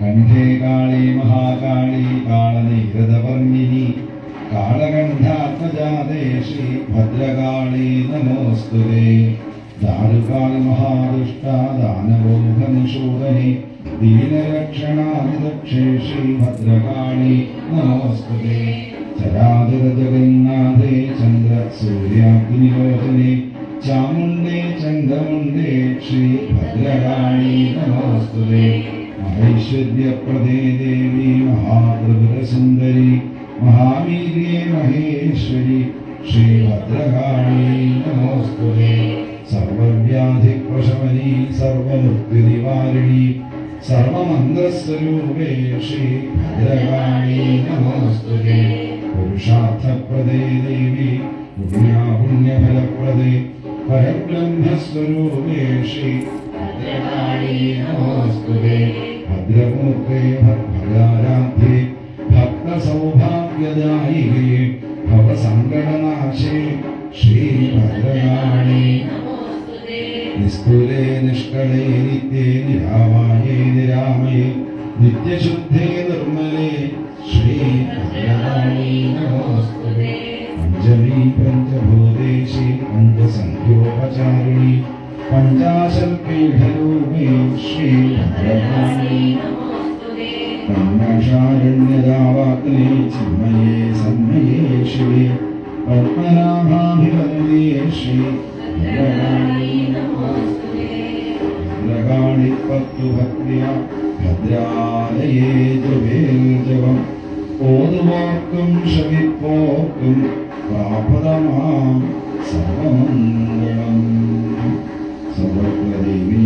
കണ്ഠേ കാളി മഹാകാളി കാളനീരതവർണിനി കാളകണ്ഠാത്മജാതേ ഭദ്രകാളി നമോസ്തുതേ. ദാരുകാളി മഹാദുഷ്ട ദാനവോഹനിഷൂദനെ ദീനരക്ഷണാദിദക്ഷേ ശ്രീ ഭദ്രകാളി നമോസ്തുതേ. ജഗന്നാഥേ ചന്ദ്ര സൂര്യാഗ്നിലോചനെ ചാമുണ്ടേ ചണ്ഡമുണ്ടേ ശ്രീ ഭദ്രകാളി നമോസ്തുതേ മഹൈശ്വര്യപ്രദേ ദേവി മഹാത്രിപുരസുന്ദരി മഹാവീര്യേ മഹേശ്വരി ശ്രീഭദ്രകാളി നമോസ്തുതേ സർവവ്യാധിപ്രശമനി സർവമൃത്യുനിവാരിണി സർവമന്ത്രസ്വരൂപേ ശ്രീഭദ്രകാളി നമോസ്തുതേ പുരുഷാർത്ഥപ്രദേ ദേവി പുണ്യാപുണ്യഫലപ്രദേ പരബ്രഹ്മസ്വരൂപേ ശ്രീ ഭദ്രകാളി നമോസ്തുതേ ഭദ്രമൂർത്തേ ഭദ്രാരാധ്യേ ഭക്തസൗഭാഗ്യദായികേ. ഭവസങ്കടനാശേ. ശ്രീഭദ്രകാളി. നിസ്തുലേ നിഷ്കളേ നിത്യേ നിരാമായേ നിരാമയേ നിത്യശുദ്ധേ നിർമ്മലേ. ശ്രീഭദ്രകാളി നമോസ്തുതേ. പഞ്ചമീ പഞ്ചഭൂതേശി ശ്രീഭദ്രകാളി ബ്രഹ്മഷാരണ്യതാവാഗ്നേ ചിന്മയേ സന്മയേ ശിവേ പത്മനാഭാഭിവന്ദേ ശ്രീ ഭദ്രകാളി ഭദ്രകാളി പത്തു ഭക്തിയ ഭദ്രാലയേ ജവേൽ ജപം ഓതുവാക്കും ശമിപ്പോക്കും പ്രാപദമാം സർവമംഗളം സർവത്ര ദേവീ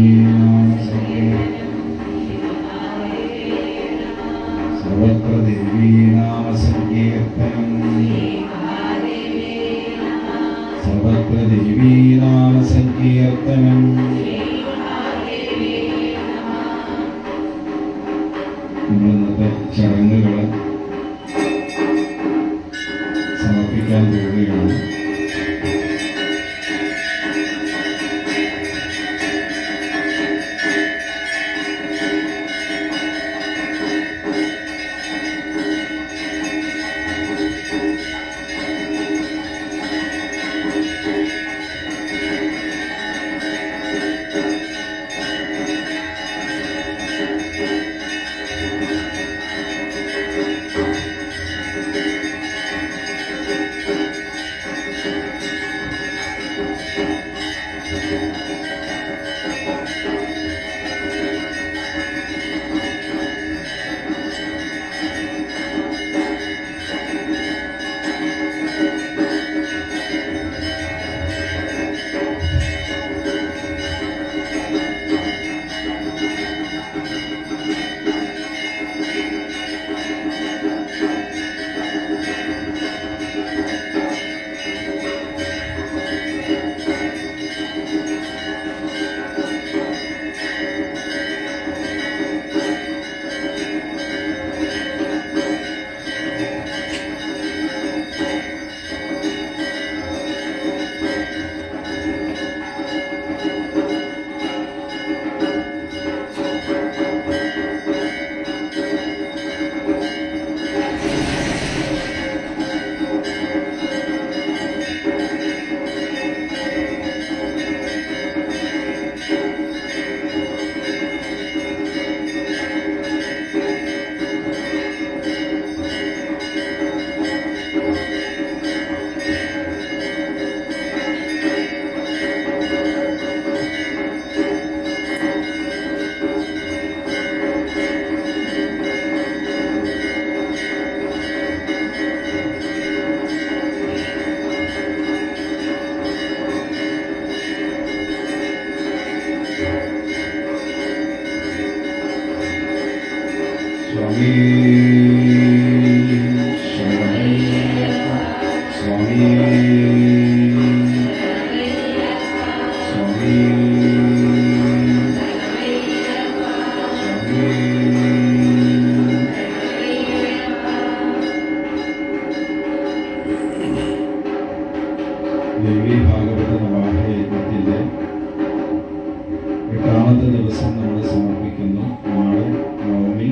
എട്ടാമത്തെ ദിവസം നമ്മൾ സമർപ്പിക്കുന്നു. നാളെ നവമി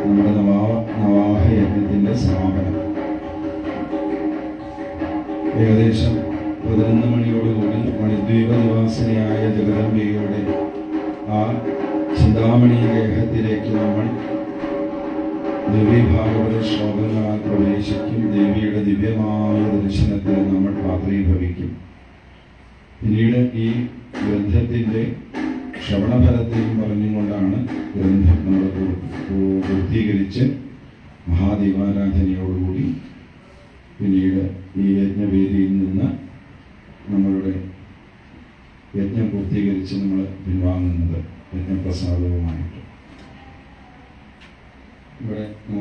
നമ്മുടെ നവാ നവാഹ യജ്ഞത്തിന്റെ സമാപനം. ഏകദേശം പതിനൊന്ന് മണിയോടുകൂടി മണിദ്വീപ നിവാസിനിയായ ജഗദംബികയുടെ ആ ചിന്താമണി ദേഹത്തിലേക്ക് നമ്മൾ ദിവ്യഭാഗവത ശ്ലോകങ്ങളാൽ പ്രവേശിക്കും. ദേവിയുടെ ദിവ്യമായ ദർശനത്തിന് നമ്മൾ പാത്രീഭവിക്കും.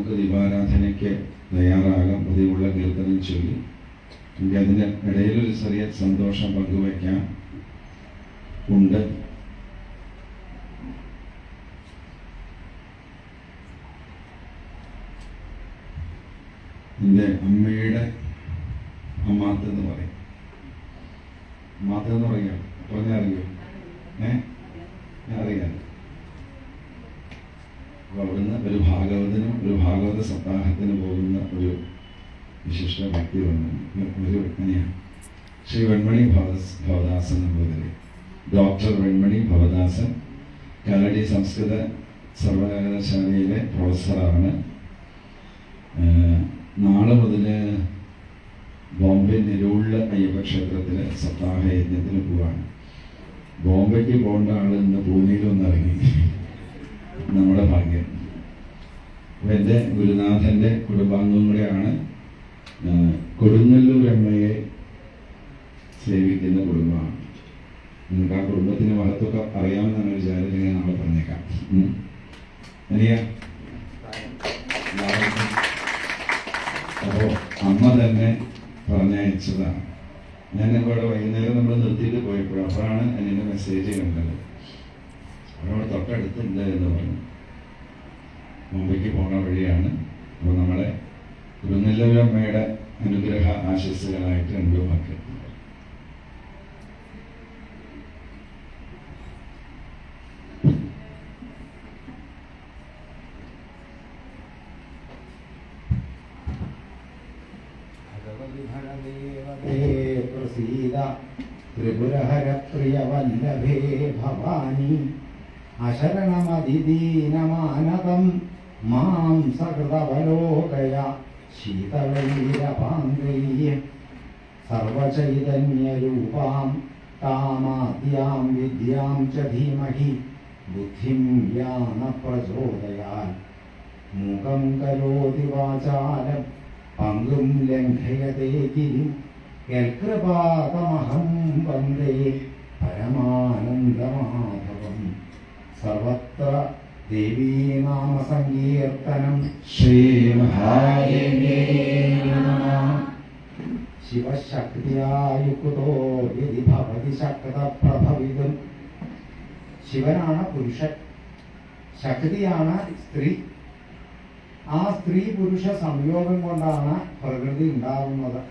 നമുക്ക് ദീപാരാധനയ്ക്ക് തയ്യാറാകാം പതിവുള്ള കീർത്തനം ചൊല്ലി. എനിക്ക് അതിന് ഇടയിലൊരു ചെറിയ സന്തോഷം പങ്കുവയ്ക്കാൻ ഉണ്ട്. എന്റെ അമ്മയുടെ പറയും. അമ്മാത്തെന്ന് പറയാം പറഞ്ഞറിയോ ഏ? ഞാൻ അറിയാം. അപ്പൊ അവിടുന്ന് ഒരു ഭാഗവതനും ഒരു ഭാഗവത സപ്താഹത്തിന് പോകുന്ന ഒരു വിശിഷ്ട വന്നു ഒരു അങ്ങനെയാണ് ശ്രീ വെൺമണി ഭവദാസ് ഭവദാസൻ നമ്പൂതിരി ഡോക്ടർ വെൺമണി ഭവദാസൻ കാലടി സംസ്കൃത സർവകലാശാലയിലെ പ്രൊഫസറാണ്. നാളെ മുതൽ ബോംബെ നിരൂളിലെ അയ്യപ്പ ക്ഷേത്രത്തിലെ സപ്താഹ യജ്ഞത്തിന് പോവാണ്. ബോംബെക്ക് പോകേണ്ട ആൾ ഇന്ന് പൂനെയിൽ വന്നിറങ്ങി നമ്മുടെ ഭാഗ്യം. അപ്പൊ എന്റെ ഗുരുനാഥന്റെ കുടുംബാംഗവും കൂടെയാണ് കൊടുങ്ങല്ലൂർ അമ്മയെ സേവിക്കുന്ന കുടുംബമാണ്. നിങ്ങൾക്ക് ആ കുടുംബത്തിന്റെ മഹത്വമൊക്കെ അറിയാമെന്നാണ് വിചാരിച്ചത് ഞാൻ നമ്മളെ പറഞ്ഞേക്കാം. ഉം. അപ്പോൾ അപ്പോ അമ്മ തന്നെ പറഞ്ഞയച്ചതാണ്. ഞാൻ ഇവിടെ വൈകുന്നേരം നമ്മൾ നിർത്തിയിട്ട് പോയപ്പോഴും അപ്പോഴാണ് എന്നെ മെസ്സേജ് കണ്ടത്. അവിടെ തൊട്ടടുത്തുണ്ട് എന്ന് പറഞ്ഞു. മുംബൈക്ക് പോണ വഴിയാണ്. അപ്പോൾ നമ്മളെ തിരുനെല്ലൂരമ്മയുടെ അനുഗ്രഹ ആശസ്സുകളായിട്ട് ഭഗവതിഭരദേവതേ പ്രസീദ ത്രിപുരഹരപ്രിയവല്ലഭേ ഭവാനി അശരണമതിദീനമാനതം മാം സകൃതവലോകയ ശീതളൈരപാങ്കൈ സർവചൈതന്യരൂപാം താമാദ്യാം വിദ്യാം ച ധീമഹി ബുദ്ധിം യാന പ്രചോദയാൽ. മൂകം കരോതി വാചാലം പങ്കും ലംഘയതേ ഗിരിം യൽകൃപാതമഹം വന്ദേ. പരമാനന്ദമാധവം സർവത്ര ദേവീനാമസങ്കീർത്തനം ശ്രീമഹാദേവ്യേ നമഃ. ശിവശക്തിയായുക്തോ യതി ഭവതി ശക്തപ്രഭവിതും. ശിവനാണ് പുരുഷൻ ശക്തിയാണ് സ്ത്രീ. ആ സ്ത്രീ പുരുഷ സംയോഗം കൊണ്ടാണ് പ്രകൃതി ഉണ്ടാകുന്നത്.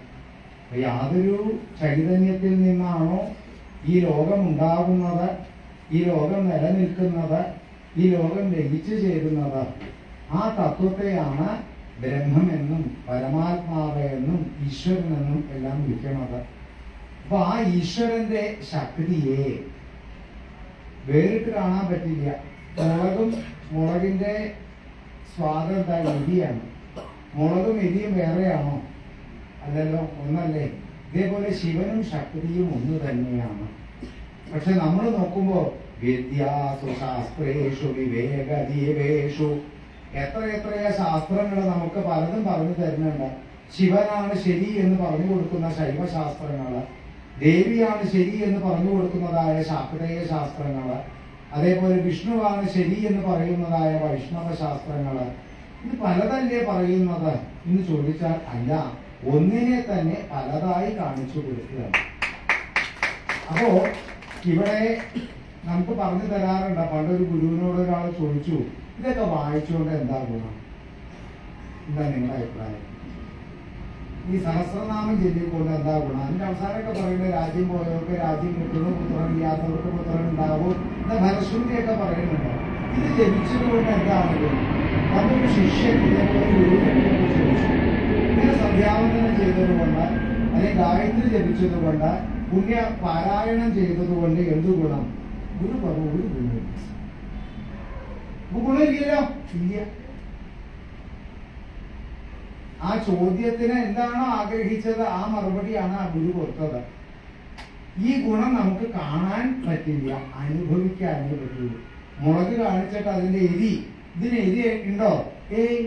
യാതൊരു ചൈതന്യത്തിൽ നിന്നാണോ ഈ ലോകം ഉണ്ടാകുന്നത്? ഈ ലോകം നിലനിൽക്കുന്നത് ഈ ലോകം ലഭിച്ചു ചേരുന്നത് ആ തത്വത്തെയാണ് ബ്രഹ്മമെന്നും പരമാത്മാവ് എന്നും ഈശ്വരനെന്നും എല്ലാം വിളിക്കുന്നത്. അപ്പൊ ആ ഈശ്വരന്റെ ശക്തിയെ വേറിട്ട് കാണാൻ പറ്റില്ല. മുളകും മുളകിന്റെ സ്വാദം എന്താ എരിയാണ് മുളകും എരിയും വേറെയാണോ? അല്ലല്ലോ ഒന്നല്ലേ? ഇതേപോലെ ശിവനും ശക്തിയും ഒന്ന് തന്നെയാണ്. പക്ഷെ നമ്മൾ നോക്കുമ്പോ വിദ്യാസു ശാസ്ത്രേഷു വിവേകദീപേഷു. എത്ര എത്രയോ ശാസ്ത്രങ്ങൾ നമുക്ക് പലതും പറഞ്ഞു തരുന്നുണ്ട്. ശിവനാണ് ശരി എന്ന് പറഞ്ഞു കൊടുക്കുന്ന ശൈവശാസ്ത്രങ്ങൾ ദേവിയാണ് ശരി എന്ന് പറഞ്ഞു കൊടുക്കുന്നതായ ശാക്തേയ ശാസ്ത്രങ്ങൾ അതേപോലെ വിഷ്ണുവാണ് ശരി എന്ന് പറയുന്നതായ വൈഷ്ണവ ശാസ്ത്രങ്ങൾ ഇത് പലതല്ലേ പറയുന്നത്? എന്ന് ചോദിച്ചാൽ അല്ല ഒന്നിനെ തന്നെ പലതായി കാണിച്ചു കൊടുക്കുകയാണ്. അപ്പോ ഇവിടെ നമുക്ക് പറഞ്ഞു തരാറുണ്ട്. പണ്ടൊരു ഗുരുവിനോട് ഒരാൾ ചോദിച്ചു ഇതൊക്കെ വായിച്ചുകൊണ്ട് എന്താ ഗുണം? എന്താ നിങ്ങളുടെ അഭിപ്രായം? ഈ സഹസ്രനാമം ചൊല്ലിക്കൊണ്ട് എന്താ ഗുണം? അതിന്റെ അവസാനമൊക്കെ പറയുന്നത് രാജ്യം പോയവർക്ക് രാജ്യം കിട്ടുന്നു പുത്രൻ ഇല്ലാത്തവർക്ക് പുത്രൻ ഉണ്ടാവും എന്നൊക്കെ ഭരശ്രുതിയൊക്കെ പറയുന്നുണ്ട്. ഇത് ജപിച്ചതുകൊണ്ട് എന്താണെങ്കിലും നമ്മുടെ ശിഷ്യൻ ഇങ്ങനെ സന്ധ്യാവന്തനം ചെയ്തതുകൊണ്ട് അല്ലെങ്കിൽ ഗായത്രി ജപിച്ചതുകൊണ്ട് പുണ്യ പാരായണം ചെയ്തതുകൊണ്ട് എന്ത് ഗുണം? ഗുരു പറഞ്ഞു ഒരു ഗുണമില്ല അപ്പൊ ഗുണമില്ലല്ലോ ഇല്ല ആ ചോദ്യത്തിന് എന്താണോ ആഗ്രഹിച്ചത് ആ മറുപടിയാണ് ആ ഗുരു കൊടുത്തത് ഈ ഗുണം നമുക്ക് കാണാൻ പറ്റില്ല അനുഭവിക്കാനേ പറ്റുള്ളൂ മുളക് കാണിച്ചിട്ട് അതിന്റെ എരി ഇതിന് എരി ഉണ്ടോ ഏയ്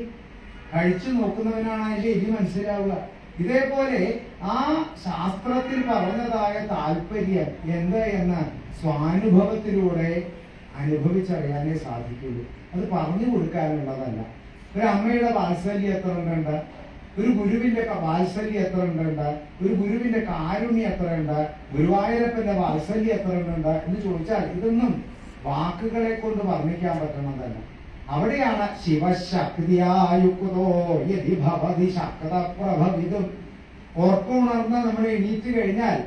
കഴിച്ചു നോക്കുന്നവനാണ് അതിന്റെ എരി മനസ്സിലാവുക ഇതേപോലെ ആ ശാസ്ത്രത്തിൽ പറഞ്ഞതായ താല്പര്യം എന്താ എന്ന് സ്വാനുഭവത്തിലൂടെ അനുഭവിച്ചറിയാനേ സാധിക്കുള്ളൂ അത് പറഞ്ഞു കൊടുക്കാനുള്ളതല്ല. ഒരു അമ്മയുടെ വാത്സല്യം എത്ര ഉണ്ട് ഒരു ഗുരുവിന്റെ വാത്സല്യം എത്ര ഉണ്ട് ഒരു ഗുരുവിന്റെ കാരുണ്യം എത്ര ഉണ്ട് ഗുരുവായൂരപ്പന്റെ വാത്സല്യം എത്ര ഉണ്ട് എന്ന് ചോദിച്ചാൽ ഇതൊന്നും വാക്കുകളെ കൊണ്ട് വർണിക്കാൻ പറ്റണതല്ല. അവിടെയാണ് ശിവശക്തിയായുക്തോ യതി ഭവതി ശക്ത പ്രഭവിതും ഓർക്കുണർന്ന് നമ്മൾ എണീറ്റ് കഴിഞ്ഞാൽ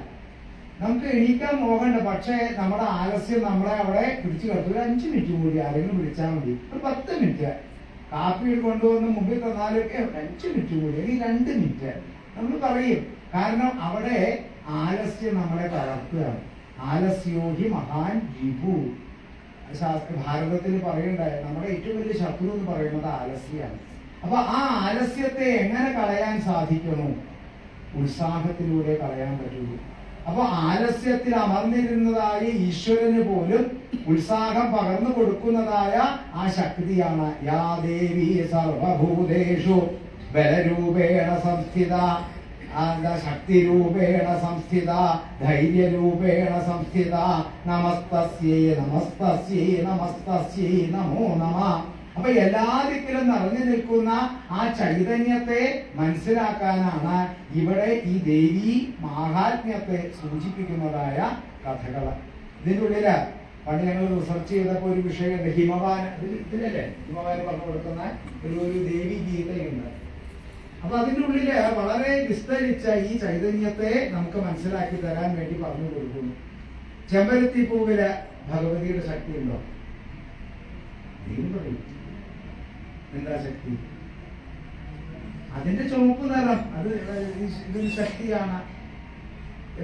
നമുക്ക് എണീക്കാൻ പോകണ്ട പക്ഷേ നമ്മുടെ ആലസ്യം നമ്മളെ അവിടെ പിടിച്ചു കിടത്തും. ഒരു അഞ്ച് മിനിറ്റ് കൂടി ആരെങ്കിലും വിളിച്ചാൽ മതി. ഒരു പത്ത് മിനിറ്റ്. കാപ്പി കൊണ്ടുവന്ന് മുമ്പിൽ തന്നാലൊക്കെ അഞ്ച് മിനിറ്റ് കൂടി അല്ലെങ്കിൽ രണ്ട് മിനിറ്റ്. നമ്മൾ പറയും. കാരണം അവിടെ ആലസ്യം നമ്മളെ തളർത്തുകയാണ്. ആലസ്യോഹി മഹാൻ ശാസ്ത്ര ഭാരതത്തിൽ പറയണ്ടായ നമ്മുടെ ഏറ്റവും വലിയ ശത്രു എന്ന് പറയുന്നത് ആലസ്യമാണ് അപ്പൊ ആ ആലസ്യത്തെ എങ്ങനെ കളയാൻ സാധിക്കണോ ഉത്സാഹത്തിലൂടെ കളയാൻ പറ്റുള്ളൂ അപ്പൊ ആലസ്യത്തിൽ അമർന്നിരുന്നതായ ഈശ്വരന് പോലും ഉത്സാഹം പകർന്നു കൊടുക്കുന്നതായ ആ ശക്തിയാണ് യാ സർവഭൂതേഷു. ബലരൂപേണ സംസ്ഥിത ശക്തി രൂപേണ ശക്തിരൂപേണ സംസ്ഥിത ധൈര്യരൂപേണ സംസ്ഥിത നമസ്തസ്യേ നമസ്തസ്യേ നമസ്തസ്യേ നമോ നമ. അപ്പൊ എല്ലാ ദിക്കിലും നിറഞ്ഞു നിൽക്കുന്ന ആ ചൈതന്യത്തെ മനസ്സിലാക്കാനാണ് ഇവിടെ ഈ ദേവി മാഹാത്മ്യത്തെ സൂചിപ്പിക്കുന്നതായ കഥകൾ. ഇതിന്റെ ഉള്ളിൽ പണ്ട് ഞങ്ങൾ റിസർച്ച് ചെയ്തപ്പോൾ ഒരു വിഷയം ഹിമവാന ഇതിലല്ലേ? ഹിമവാന പറഞ്ഞു കൊടുക്കുന്ന ഒരു ഒരു ദേവി ഗീതയുണ്ട്. അപ്പൊ അതിന്റെ ഉള്ളിൽ വളരെ വിസ്തരിച്ച ഈ ചൈതന്യത്തെ നമുക്ക് മനസ്സിലാക്കി തരാൻ വേണ്ടി പറഞ്ഞു കൊടുക്കുന്നു. ചെമ്പരത്തി പൂവിൽ ഭഗവതിയുടെ ശക്തി ഉണ്ടോ ദൈവം പറയും. എന്താ ശക്തി? അതിന്റെ ചുവപ്പ് നിറം. അത് ഇതൊരു ശക്തിയാണ്.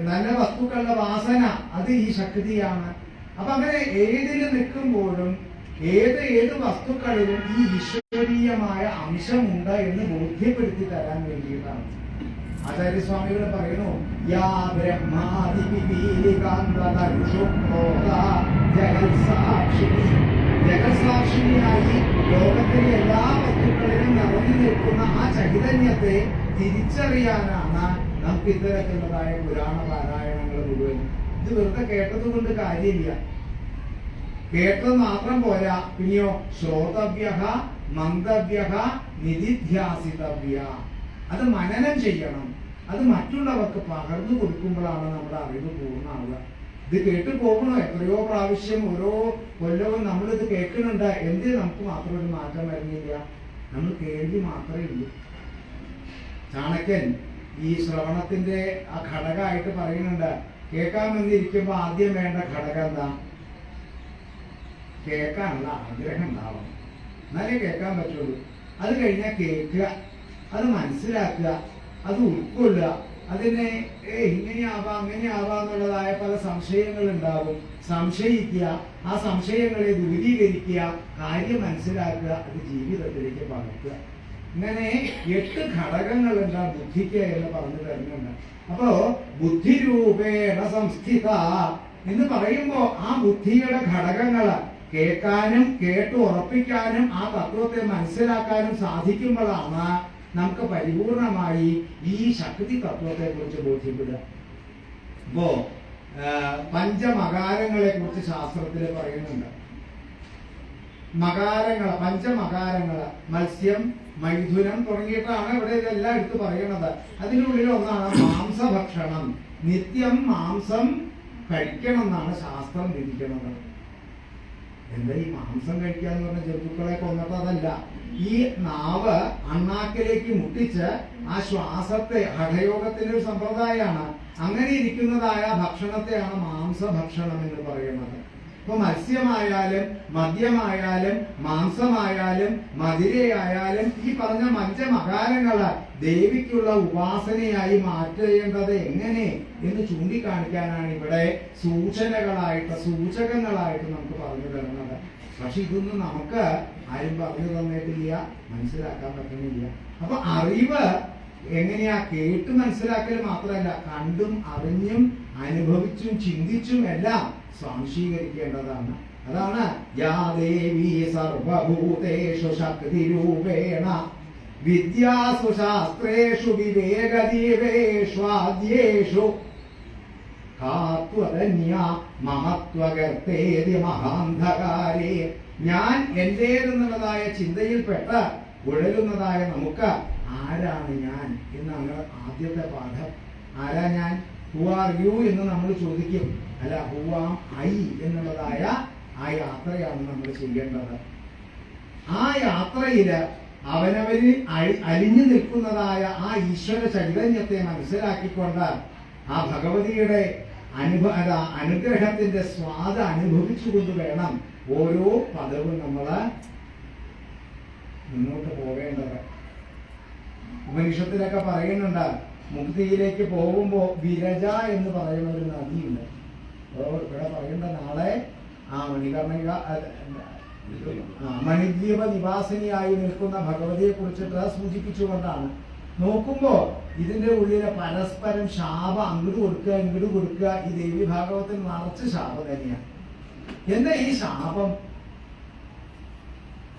നല്ല വസ്തുക്കളുടെ വാസന അത് ഈ ശക്തിയാണ്. അപ്പൊ അങ്ങനെ ഏതിൽ നിൽക്കുമ്പോഴും ഏത് ഏത് വസ്തുക്കളിലും ഈ ഈശ്വരീയമായ അംശമുണ്ട് എന്ന് ബോധ്യപ്പെടുത്തി തരാൻ വേണ്ടിയിട്ടാണ്. ആചാര്യസ്വാമികൾ പറയുന്നു യാ ബ്രഹ്മാദി ജഗത്സാക്ഷിണിയായി ലോകത്തിലെ എല്ലാ വസ്തുക്കളിലും നിറഞ്ഞു നിൽക്കുന്ന ആ ചൈതന്യത്തെ തിരിച്ചറിയാനാണ് നമുക്ക് ഇത്തരത്തിലുള്ളതായ പുരാണ പാരായണങ്ങൾ മുഴുവൻ. ഇത് വെറുതെ കേട്ടത് കൊണ്ട് കാര്യമില്ല. കേട്ടത് മാത്രം പോരാ. പിന്നെയോ ശ്രോതവ്യ മന്ദവ്യ നിധിധ്യാസിതവ്യ അത് മനനം ചെയ്യണം. അത് മറ്റുള്ളവർക്ക് പകർന്നു കൊടുക്കുമ്പോഴാണ് നമ്മുടെ അറിവ് പൂർണമാവുക. ഇത് കേട്ട് പോകണോ എത്രയോ പ്രാവശ്യം ഓരോ കൊല്ലവും നമ്മൾ ഇത് കേൾക്കുന്നുണ്ട്. എന്ത് നമുക്ക് മാത്രം ഒരു മാറ്റം വരുന്നില്ല? നമ്മൾ കേൾവി മാത്രമേ ഉള്ളൂ. ചാണക്യൻ ഈ ശ്രവണത്തിന്റെ ആ ഘടകമായിട്ട് പറയുന്നുണ്ട് കേൾക്കാമെന്നിരിക്കുമ്പോ ആദ്യം വേണ്ട ഘടകം എന്താ? കേൾക്കാനുള്ള ആഗ്രഹം ഉണ്ടാവണം. എന്നാലേ കേൾക്കാൻ പറ്റുള്ളൂ. അത് കഴിഞ്ഞാൽ കേൾക്കുക അത് മനസ്സിലാക്കുക അത് ഉൾക്കൊള്ളുക. അതിനെ ഏ ഇങ്ങനെയാവാം അങ്ങനെയാവാം എന്നുള്ളതായ പല സംശയങ്ങൾ ഉണ്ടാവും സംശയിക്കുക ആ സംശയങ്ങളെ ദൂരീകരിക്കുക കാര്യം മനസ്സിലാക്കുക അത് ജീവിതത്തിലേക്ക് പകർത്തുക. ഇങ്ങനെ എട്ട് ഘടകങ്ങളുണ്ട് ബുദ്ധിക്ക് എന്ന് പറഞ്ഞു തരുന്നുണ്ട് അപ്പോ ബുദ്ധിരൂപേണ സംസ്ഥിത എന്ന് പറയുമ്പോ ആ ബുദ്ധിയുടെ ഘടകങ്ങൾ കേൾക്കാനും കേട്ട് ഉറപ്പിക്കാനും ആ തത്വത്തെ മനസ്സിലാക്കാനും സാധിക്കുമ്പോഴാണ് നമുക്ക് പരിപൂർണമായി ഈ ശക്തി തത്വത്തെ കുറിച്ച് ബോധ്യപ്പെടുക. ഇപ്പോ പഞ്ചമകാരങ്ങളെ കുറിച്ച് ശാസ്ത്രത്തിൽ പറയുന്നുണ്ട്. മകാരങ്ങൾ പഞ്ചമകാരങ്ങൾ മത്സ്യം മൈഥുനം തുടങ്ങിയിട്ടാണ് ഇവിടെ ഇതെല്ലാം എടുത്ത് പറയുന്നത് അതിനുള്ളിൽ ഒന്നാണ് മാംസഭക്ഷണം. നിത്യം മാംസം കഴിക്കണം എന്നാണ് ശാസ്ത്രം വിധിക്കുന്നത് എന്താ ഈ മാംസം കഴിക്കുക എന്ന് പറഞ്ഞ ജന്തുക്കളെ കൊന്നിട്ട് അതല്ല ഈ നാവ് അണ്ണാക്കിലേക്ക് മുട്ടിച്ച് ആ ശ്വാസത്തെ ഹഠയോഗത്തിന്റെ ഒരു സമ്പ്രദായമാണ്. അങ്ങനെ ഇരിക്കുന്നതായ ഭക്ഷണത്തെയാണ് മാംസഭക്ഷണം എന്ന് പറയുന്നത്. ഇപ്പൊ മത്സ്യമായാലും മദ്യമായാലും മാംസമായാലും മതിരയായാലും ഈ പറഞ്ഞ മഞ്ചമകാരങ്ങൾ ദേവിക്കുള്ള ഉപാസനയായി മാറ്റേണ്ടത് എങ്ങനെ എന്ന് ചൂണ്ടിക്കാണിക്കാനാണ് ഇവിടെ സൂചനകളായിട്ട് സൂചകങ്ങളായിട്ട് നമുക്ക് പറഞ്ഞു തരുന്നത്. പക്ഷെ ഇതൊന്നും നമുക്ക് ആരും പറഞ്ഞു തന്നിട്ടില്ല മനസ്സിലാക്കാൻ പറ്റുന്നില്ല. അപ്പൊ അറിവ് എങ്ങനെയാ കേട്ട് മനസ്സിലാക്കൽ മാത്രമല്ല കണ്ടും അറിഞ്ഞും അനുഭവിച്ചും ചിന്തിച്ചും എല്ലാം സ്വാംശീകരിക്കേണ്ടതാണ്. അതാണ് യാ ദേവി സർവഭൂതേഷു ശക്തി രൂപേണ വിദ്യാസു ശാസ്ത്രേഷു വിവേകദീപേഷ്വാദ്യേഷു കാത്വരന്യ മമത്വകർത്തേതി മഹാന്ധകാരേ. ഞാൻ എന്റേതെന്നുള്ളതായ ചിന്തയിൽപ്പെട്ട് ഉഴലുന്നതായ നമുക്ക് ആരാണ് ഞാൻ എന്നാണ് ആദ്യത്തെ പാഠം. ആരാ ഞാൻ? ഹു ആർ യു എന്ന് നമ്മൾ ചോദിക്കും. അല്ല ഹു ആം ഐ എന്നുള്ളതായ ആ യാത്രയാണ് നമ്മൾ ചെയ്യേണ്ടത്. ആ യാത്രയിൽ അവനവനിൽ അലിഞ്ഞു നിൽക്കുന്നതായ ആ ഈശ്വര ചൈതന്യത്തെ മനസ്സിലാക്കിക്കൊണ്ട് ആ ഭഗവതിയുടെ അനുഭ അനുഗ്രഹത്തിന്റെ സ്വാദ അനുഭവിച്ചുകൊണ്ട് വേണം ഓരോ പദവും നമ്മൾ മുന്നോട്ട് പോകേണ്ടത് ഉപനിഷത്തിലൊക്കെ പറയുന്നുണ്ട് മുക്തിയിലേക്ക് പോകുമ്പോ വിരജ എന്ന് പറയുന്ന ഒരു നദിയുണ്ട്. ഇവിടെ പറയുന്ന നാളെ ആ മണികർണിക മണിദ്വീപ നിവാസിനിയായി നിൽക്കുന്ന ഭഗവതിയെ കുറിച്ചിട്ട് സൂചിപ്പിച്ചുകൊണ്ടാണ്. നോക്കുമ്പോ ഇതിന്റെ ഉള്ളിലെ പരസ്പരം ശാപം അങ്ങോട്ട് കൊടുക്കുക ഇങ്ങോട്ട് കൊടുക്കുക ഈ ദേവി ഭാഗവത്തിൽ നിറച്ച് ശാപം തന്നെയാണ് എന്താ ഈ ശാപം?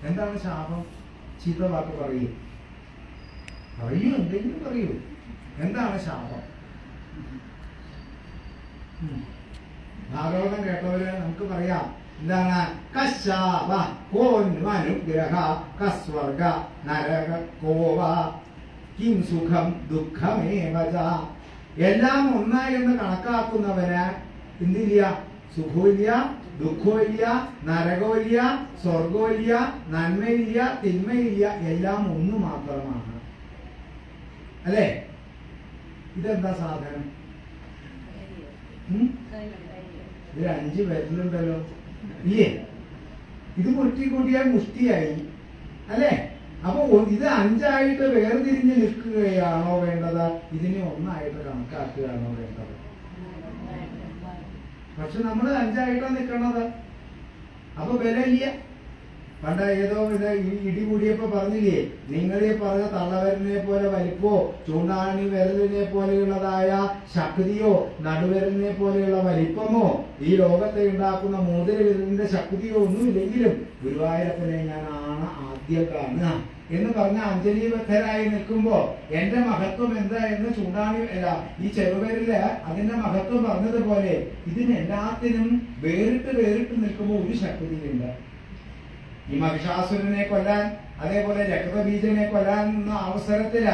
എന്താണ് ശാപം? ചീത്ത വാക്ക് പറയൂ. പറയൂ എന്തെങ്കിലും പറയൂ. എന്താണ് ശാപം. ഭാഗവതം കേട്ടവര് നമുക്ക് പറയാം. എന്താണ്? കശാപ കോന്മനുഗ്രഹ കസ്വർഗ നരക കോവ കിം സുഖം ദുഃഖമേവജ എല്ലാം ഒന്നായി എന്ന് കണക്കാക്കുന്നവന് എന്തില്ല? സുഖമില്ല ദുഃഖമില്ല നരകമില്ല സ്വർഗമില്ല നന്മയില്ല തിന്മയില്ല എല്ലാം ഒന്ന് മാത്രമാണ്. അല്ലേ? ഇതെന്താ സാധനം? ഇതിൽ അഞ്ച് പേരിലുണ്ടല്ലോ ഇല്ലേ? ഇത് മുറ്റിക്കൂട്ടിയാൽ കൂട്ടിയാൽ മുഷ്ടിയായി. അല്ലേ? അപ്പൊ ഇത് അഞ്ചായിട്ട് വേർതിരിഞ്ഞ് നിൽക്കുകയാണോ വേണ്ടത്? ഇതിനെ ഒന്നായിട്ട് കണക്കാക്കുകയാണോ വേണ്ടത്? പക്ഷെ നമ്മൾ അഞ്ചായിട്ടാണ് നിൽക്കണത് അപ്പൊ വിലയില്ല. പണ്ട് ഏതോ ഇത് ഇടി കൂടിയപ്പോ പറഞ്ഞില്ലേ നിങ്ങൾ ഈ പറഞ്ഞ തള്ളവരനെ പോലെ വലിപ്പോ ചൂണ്ടാണി വിരലിനെ പോലെയുള്ളതായ ശക്തിയോ നടുവിരലിനെ പോലെയുള്ള വലിപ്പമോ ഈ ലോകത്തെ ഉണ്ടാക്കുന്ന മോതിര വിരലിന്റെ ശക്തിയോ ഒന്നുമില്ലെങ്കിലും ഗുരുവായൂരപ്പനെ ഞാൻ ആണ് ആദ്യം കാണുക എന്ന് പറഞ്ഞ അഞ്ജലിബദ്ധരായി നിൽക്കുമ്പോ എന്റെ മഹത്വം എന്താ എന്ന് ചൂണ്ടാണി അല്ല ഈ ചെറുപേരിൽ അതിന്റെ മഹത്വം പറഞ്ഞതുപോലെ ഇതിനെല്ലാത്തിനും വേറിട്ട് വേറിട്ട് നിൽക്കുമ്പോൾ ഒരു ശക്തിയിലുണ്ട് ഈ മഹിഷാസുരനെ കൊല്ലാൻ അതേപോലെ രക്തബീജനെ കൊല്ലാൻ എന്ന അവസരത്തിൽ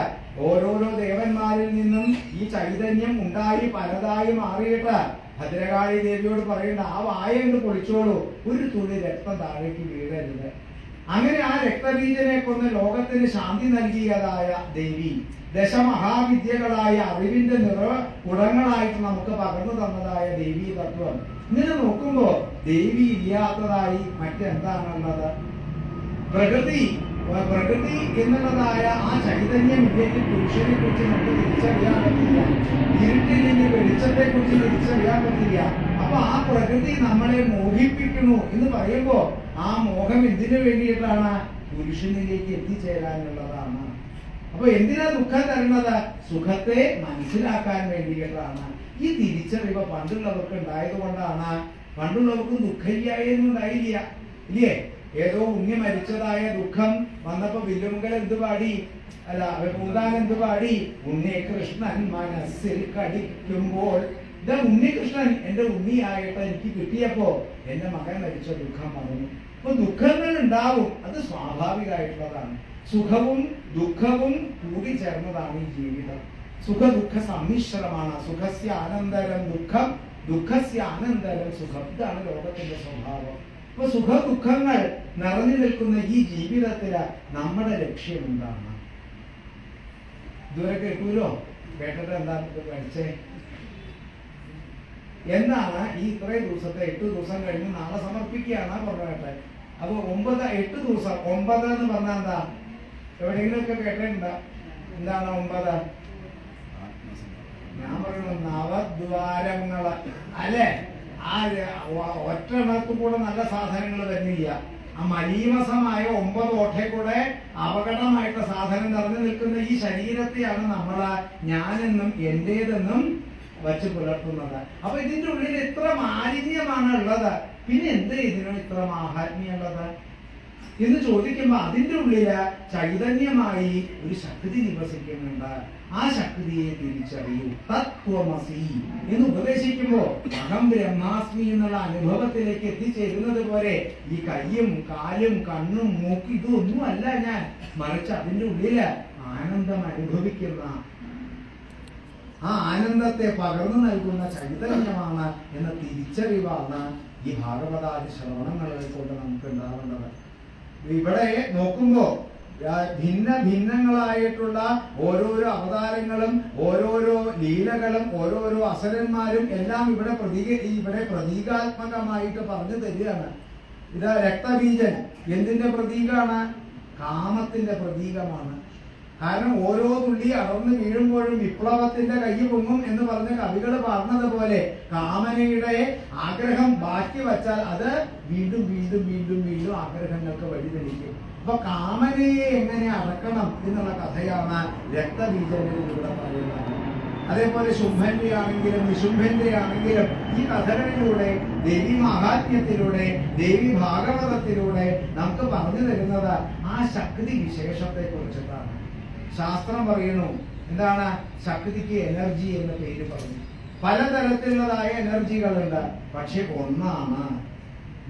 ഓരോരോ ദേവന്മാരിൽ നിന്നും ഈ ചൈതന്യം ഉണ്ടായി പലതായി മാറിയിട്ട് ഭദ്രകാളി ദേവിയോട് പറയേണ്ട ആ വായ കൊണ്ട് പൊളിച്ചോളൂ ഒരു തുള്ളി രക്തം താഴേക്ക് വീഴരുത്. അങ്ങനെ ആ രക്തബീജനെ കൊന്ന് ലോകത്തിന് ശാന്തി നൽകിയതായ ദേവി ദശമഹാവിദ്യകളായ അറിവിന്റെ നിറ കുടങ്ങളായിട്ട് നമുക്ക് പകർന്നു തന്നതായ ദേവി തത്വം. ഇങ്ങനെ നോക്കുമ്പോൾ ദേവി ഇല്ലാത്തതായി മറ്റെന്താണുള്ളത്? പ്രകൃതി പ്രകൃതി എന്നുള്ളതായ ആ ചൈതന്യം ഇല്ലെങ്കിൽ പുരുഷനെ കുറിച്ച് നമുക്ക് തിരിച്ചറിയാൻ പറ്റില്ല. ഇരുട്ടില്ലെങ്കിൽ വെളിച്ചത്തെ കുറിച്ച് തിരിച്ചറിയാൻ പറ്റില്ല. അപ്പൊ ആ പ്രകൃതി നമ്മളെ മോഹിപ്പിക്കുന്നു എന്ന് പറയുമ്പോ ആ മോഹം എന്തിനു വേണ്ടിയിട്ടാണ് പുരുഷനിലേക്ക് എത്തിച്ചേരാനുള്ളതാണ്? അപ്പൊ എന്തിനാ ദുഃഖം തരുന്നത് സുഖത്തെ മനസ്സിലാക്കാൻ വേണ്ടിയിട്ടാണ് ഈ തിരിച്ചറിവ് പണ്ടുള്ളവർക്ക് ഉണ്ടായത് കൊണ്ടാണ് പണ്ടുള്ളവർക്ക് ദുഃഖമില്ലായെന്നും ഇല്ലേ? ഏതോ ഉണ്ണി മരിച്ചതായ ദുഃഖം വന്നപ്പോ വില്ലുമുങ്കൽ എന്ത് പാടി? അല്ല പൂതാൻ എന്ത് പാടി? ഉണ്ണി കൃഷ്ണൻ മനസ്സിൽ കടിക്കുമ്പോൾ ഇതാ ഉണ്ണികൃഷ്ണൻ എന്റെ ഉണ്ണിയായിട്ട് എനിക്ക് കിട്ടിയപ്പോ എന്റെ മകൻ മരിച്ച ദുഃഖം വന്നു. അപ്പൊ ദുഃഖങ്ങൾ ഉണ്ടാവും അത് സ്വാഭാവികമായിട്ടുള്ളതാണ്. സുഖവും ദുഃഖവും കൂടി ചേർന്നതാണ് ഈ ജീവിതം. സുഖ ദുഃഖ സമ്മിശ്രമാണ്. സുഖസ്യ അനന്തരം ദുഃഖം ദുഃഖസ്യ അനന്തരം സുഖം. ഇതാണ് ലോകത്തിന്റെ സ്വഭാവം. അപ്പൊ സുഖ ദുഃഖങ്ങൾ നിറഞ്ഞു നിൽക്കുന്ന ഈ ജീവിതത്തിൽ നമ്മുടെ ലക്ഷ്യം എന്താണ്? ഇതുവരെ കേട്ടൂലോ? കേട്ടിട്ട് എന്താ പഠിച്ചേ? എന്താണ് ഈ ഇത്രയും ദിവസത്തെ എട്ട് ദിവസം കഴിഞ്ഞ് നാളെ സമർപ്പിക്കുകയാണ് പറഞ്ഞത് അപ്പൊ ഒമ്പത് എട്ട് ദിവസം ഒമ്പത് എന്ന് പറഞ്ഞാൽ എന്താ? എവിടെയെങ്കിലും കേട്ടിട്ടുണ്ട? എന്താണ് ഒമ്പത്? ഞാൻ പറയുന്നത് നവദ്വാരങ്ങൾ. അല്ലെ? ആ ഒറ്റ കൂടെ നല്ല സാധനങ്ങൾ വരുന്നില്ല. ആ മലീമസമായ ഒമ്പത് ഓട്ടെ കൂടെ അപകടമായിട്ട് സാധനം നിറഞ്ഞു നിൽക്കുന്ന ഈ ശരീരത്തെയാണ് നമ്മൾ ഞാനെന്നും എന്റേതെന്നും വച്ച് പുലർത്തുന്നത് അപ്പൊ ഇതിന്റെ ഉള്ളിൽ ഇത്ര മാലിന്യമാണ് ഉള്ളത്. പിന്നെ എന്ത് ഇതിന് ഇത്ര മാഹാത്മ്യമുള്ളത് എന്ന് ചോദിക്കുമ്പോ അതിന്റെ ഉള്ളിൽ ചൈതന്യമായി ഒരു ശക്തി നിവസിക്കുന്നുണ്ട്. ആ ശക്തിയെ തിരിച്ചറിയൂ. തത്വമസി എന്ന് ഉപദേശിക്കുമ്പോ അഹം ബ്രഹ്മാസ്മി എന്നുള്ള അനുഭവത്തിലേക്ക് എത്തിച്ചേരുന്നത് പോലെ ഈ കയ്യും കാലും കണ്ണും മൂക്കും ഇതൊന്നും അല്ല ഞാൻ. മറിച്ച് അതിന്റെ ഉള്ളിൽ ആനന്ദം അനുഭവിക്കുന്ന ആ ആനന്ദത്തെ പകർന്നു നൽകുന്ന ചൈതന്യമാണ് എന്ന തിരിച്ചറിവാണ് ഈ ഭാഗവതാദി ശ്രവണങ്ങളെ കൊണ്ട് നമുക്ക് ഉണ്ടാവേണ്ടത് ഇവിടെ നോക്കുമ്പോ ഭിന്ന ഭിന്നങ്ങളായിട്ടുള്ള ഓരോരോ അവതാരങ്ങളും ഓരോരോ ലീലകളും ഓരോരോ അസുരന്മാരും എല്ലാം ഇവിടെ പ്രതീക ഇവിടെ പ്രതീകാത്മകമായിട്ട് പറഞ്ഞു തരികയാണ്. ഇത് രക്തബീജൻ. എന്തിന്റെ പ്രതീകമാണ് കാമത്തിന്റെ പ്രതീകമാണ്. കാരണം ഓരോ തുള്ളി അടർന്ന് വീഴുമ്പോഴും വിപ്ലവത്തിന്റെ കൈ പൊങ്ങും എന്ന് പറഞ്ഞ കവികൾ പറഞ്ഞതുപോലെ കാമനയുടെ ആഗ്രഹം ബാക്കി വച്ചാൽ അത് വീണ്ടും വീണ്ടും വീണ്ടും വീണ്ടും ആഗ്രഹങ്ങൾക്ക് വഴിതെളിക്കും അപ്പൊ കാമനയെ എങ്ങനെ അടക്കണം എന്നുള്ള കഥയാണ് രക്തബീജങ്ങളിലൂടെ പറയുന്നത്. അതേപോലെ ശുംഭന്റെ ആണെങ്കിലും നിശുംഭന്റെ ആണെങ്കിലും ഈ കഥകളിലൂടെ ദേവി മഹാത്മ്യത്തിലൂടെ ദേവി ഭാഗവതത്തിലൂടെ നമുക്ക് പറഞ്ഞു തരുന്നത് ആ ശക്തി വിശേഷത്തെ കുറിച്ചിട്ടാണ് ശാസ്ത്രം പറയണു എന്താണ്? ശക്തിക്ക് എനർജി എന്ന പേര് പറഞ്ഞു പലതരത്തിലുള്ളതായ എനർജികളുണ്ട്. പക്ഷെ ഒന്നാണ്.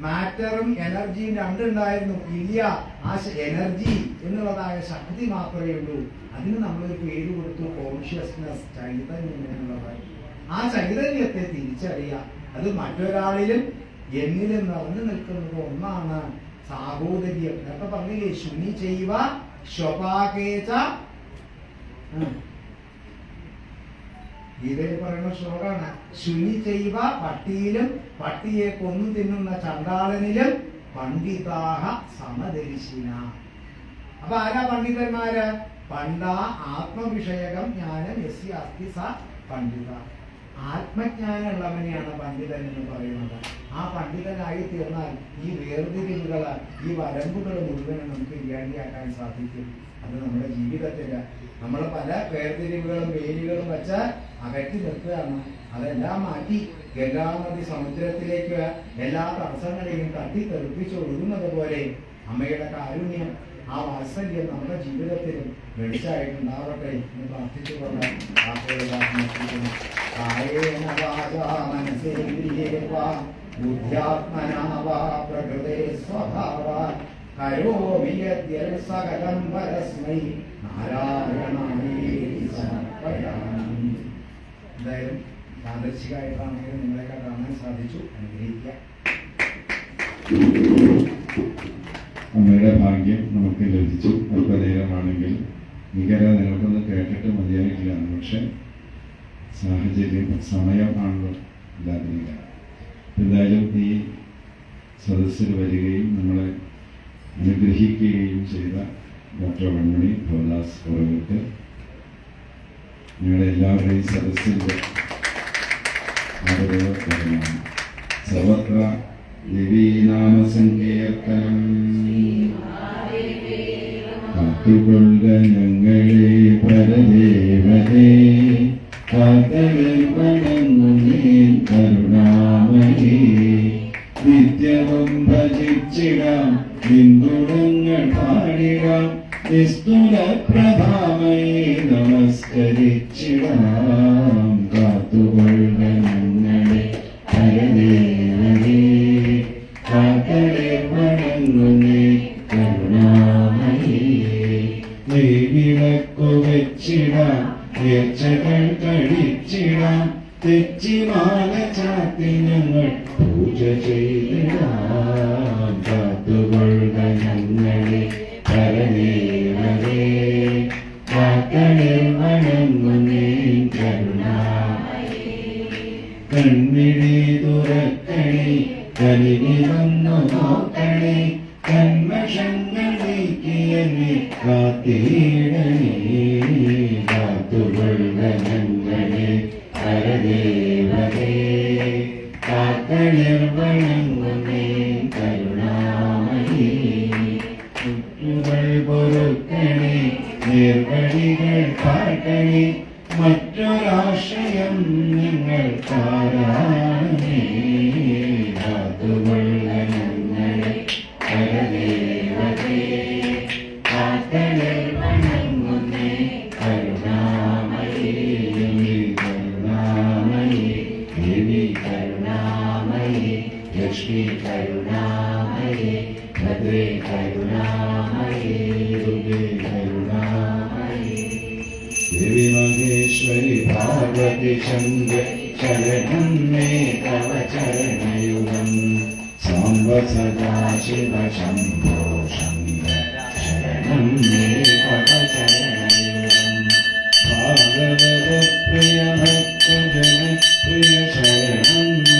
മാറ്ററും എനർജിയും രണ്ടുണ്ടായിരുന്നു. ഇല്ല ആ എനർജി എന്നുള്ളതായ ശക്തി മാത്രമേ ഉള്ളൂ. അതിന് നമ്മളൊരു പേര് കൊടുത്തു കോൺഷ്യസ്നസ് ചൈതന്യം എന്നുള്ളതായി. ആ ചൈതന്യത്തെ തിരിച്ചറിയാം. അത് മറ്റൊരാളിലും എന്നിലും നിറഞ്ഞു നിൽക്കുന്നത് ഒന്നാണ്. സാഹോദര്യം എന്നൊക്കെ പറഞ്ഞില്ലേ? ശുനി ചെയ്യുക ഗീതയിൽ പറയുന്ന ശ്ലോകാണ് ശുനി ചെയ്യുക പട്ടിയിലും പട്ടിയെ കൊന്നു തിന്നുന്ന ചണ്ടാളനിലും പണ്ഡിതാഹ സമദർശിന അപ്പൊ ആരാ പണ്ഡിതന്മാര്? പണ്ട ആത്മവിഷയകം ജ്ഞാനം എസ് അസ്തി സ പണ്ഡിത. ആത്മജ്ഞാന ഉള്ളവനെയാണ് പണ്ഡിതൻ എന്ന് പറയുന്നത്. ആ പണ്ഡിതനായി തീർന്നാൽ ഈ വേർതിരിവുകൾ ഈ വരമ്പുകൾ മുഴുവനും നമുക്ക് ഇല്ലാണ്ടിയാക്കാൻ സാധിക്കും. അത് നമ്മുടെ ജീവിതത്തിൽ നമ്മളെ പല വേർതിരിവുകളും വേലികളും വെച്ച് അകറ്റി നിർത്തുകയാണ്. അതെല്ലാം മാറ്റി ഗംഗാനദി സമുദ്രത്തിലേക്ക് എല്ലാ തടസ്സങ്ങളെയും തട്ടി തെറിപ്പിച്ച് ഒഴുകുന്നത് പോലെ അമ്മയുടെ കാരുണ്യം ആ വാത്സല്യം നമ്മുടെ ജീവിതത്തിലും വെളിച്ചായിട്ടുണ്ടാവട്ടെ എന്ന് പ്രാർത്ഥിച്ചുകൊണ്ട് മനസേന്ദ്രിയേ വാ പ്രകൃതേ യദ്യൽ സകലം പരസ്മൈ സമർപ്പയാമി എന്തായാലും പ്രാദേശികമായിട്ടാണെങ്കിലും നിങ്ങളെയൊക്കെ കാണാൻ സാധിച്ചു. അനുഗ്രഹിക്കുക. അമ്മയുടെ ഭാഗ്യം നമുക്ക് ലഭിച്ചു. അല്പനേരമാണെങ്കിൽ നികര നിങ്ങൾക്കൊന്ന് കേട്ടിട്ട് മതിയായിട്ടില്ല. പക്ഷെ സാഹചര്യം സമയം ആണല്ലോ ഇല്ലാതിരിക്കുക. എന്തായാലും ഈ സദസ്സിൽ വരികയും നമ്മളെ അനുഗ്രഹിക്കുകയും ചെയ്ത ഡോക്ടർ വെൺമണി ഭവദാസ് അവർക്ക് ഞങ്ങളുടെ എല്ലാവരുടെയും സദസ്സിന്റെ സർവത്ര ദേവീനാമസങ്കീർത്തനം ഞങ്ങളെ നിത്യവും ഭജിച്ചിടാം പിന്തുടങ്ങൾ പാടിടാം നിസ്തുല പ്രഭാമയെ നമസ്കരിച്ചിടാം എന്നെ കാത്തിടണേ കാത്തുകൊള്ള ഞങ്ങളെ പരദേവതേ ശരണം മേ തവ ചരണയുഗം. സാംബ സദാശിവ ശംഭോ ശങ്കർ ശരണം മേ തവ ചരണയുഗം. ഭാഗവത പ്രിയ ഭക്തജന പ്രിയ ശരണം